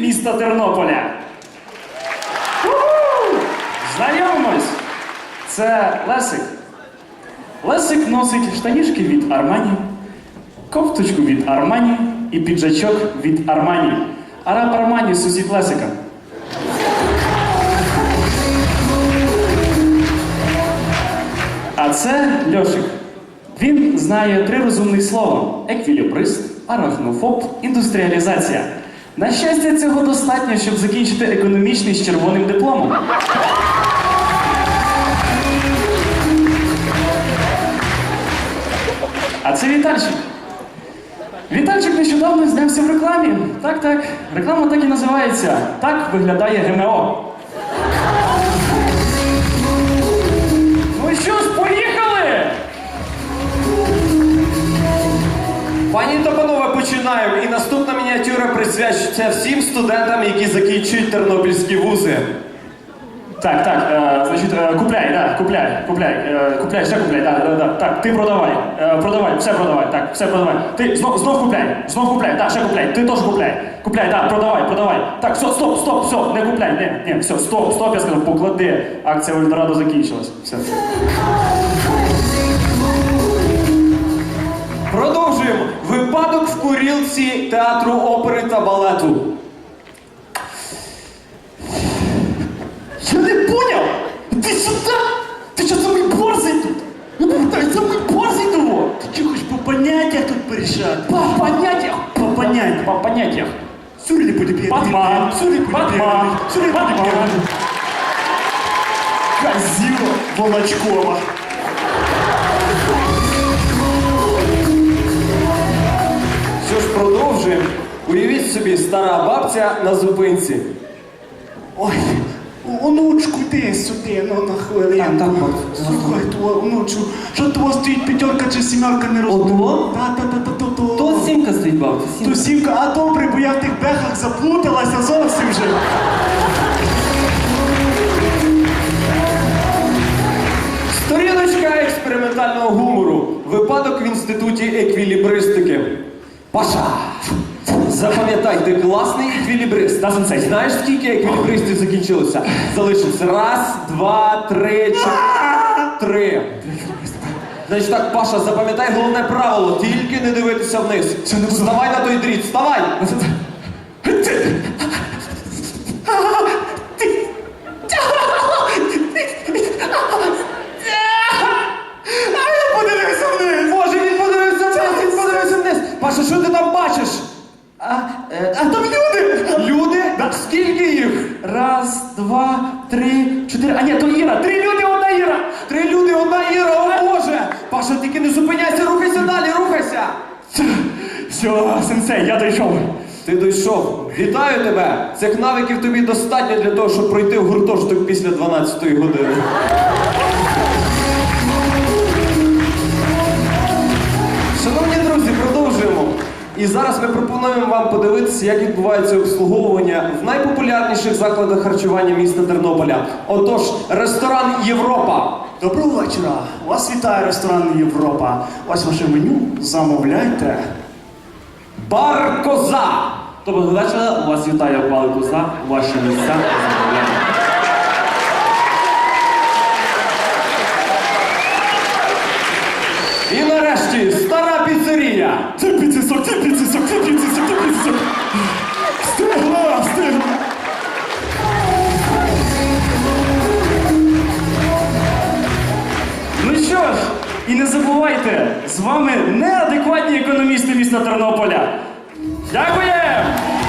міста Тернополя. Знайомимось! Це Лесик. Лесик носить штанішки від Армані, кофточку від Армані і піджачок від Армані. Араб Армані сусід Лесика. А це Льошик. Він знає три розумних слова: еквілібрист, арахнофоб, індустріалізація. На щастя, цього достатньо, щоб закінчити економічний з червоним дипломом. А це Вітальчик. Вітальчик нещодавно знявся в рекламі. Так, так. Реклама так і називається. Так виглядає ГМО. Ну що ж, поїхали! Пані та панове, починаємо. І мініатюра присвячується всім студентам, які закінчують тернопільські вузи. Так, так, е, значить, е, купляй, да, купляй, купляй, е, купляй, ще купляй, да, да, да. Так, ти продавай, е, продавай, все продавай, так, все продавай. Ти знов, знов купляй, знов купляй, так, ще купляй, ти теж купляй. Купляй, да, продавай, продавай. Так, все, стоп, стоп, все, не купляй, не, не, все, стоп, стоп, я сказав, поклади. Акція в Ельдорадо закінчилась. Все. Продовжуємо. Випадок в курілці театру опери та балету. Я не понял! Ти сюди! Ти що самий борзий тут? Ну, дай самий борзий того! Ти хочеш по поняттях тут порішати? По поняттях? По поняттях. По поняттях. Сюди не буде п'яти. Батман! Сюди буде Батман! Сюди буде п'яти. Казіла Волочкова. Продовжуємо. Уявіть собі, стара бабця на зупинці. Ой, онучку, йди сюди, ну на хвилинку. Так, так, от, Слухай, то, онучу, що того стоїть п'ятерка чи сімерка не? Ото? Та, та, та, та, та, то. То сімка стоїть бабця, То сімка, а добре, бо я в тих бехах заплуталася зовсім вже. Сторіночка експериментального гумору. Випадок в інституті еквілібристики. Паша! Запам'ятай, ти класний еквілібрист. Та, сенсей, знаєш, скільки еквілібристів закінчилося? Залишився. Раз, два, три, чотири. Три. Значить так, Паша, запам'ятай головне правило, тільки не дивитися вниз. Вставай на той дріт, вставай! Раз, два, три, чотири. А ні, то Іра. Три люди, одна Іра. Три люди, одна Іра, о Боже! Паша, тільки не зупиняйся, рухайся далі, рухайся! Все, сенсей, я дійшов. Ти дійшов. Вітаю тебе! Цих навиків тобі достатньо для того, щоб пройти в гуртожиток після 12-ї години. І зараз ми пропонуємо вам подивитися, як відбувається обслуговування в найпопулярніших закладах харчування міста Тернополя. Отож, ресторан Європа. Доброго вечора! Вас вітає ресторан Європа. Ось ваше меню. Замовляйте. Бар Коза. Доброго вечора, вас вітає Павло Коза, ваші місця замовляємо. І нарешті стара піцерія. Це піцесок, це піцесок, це піцесок, це піцесок. Стигла, стигла. Ну що ж, і не забувайте, з вами неадекватні економісти міста Тернополя. Дякуємо!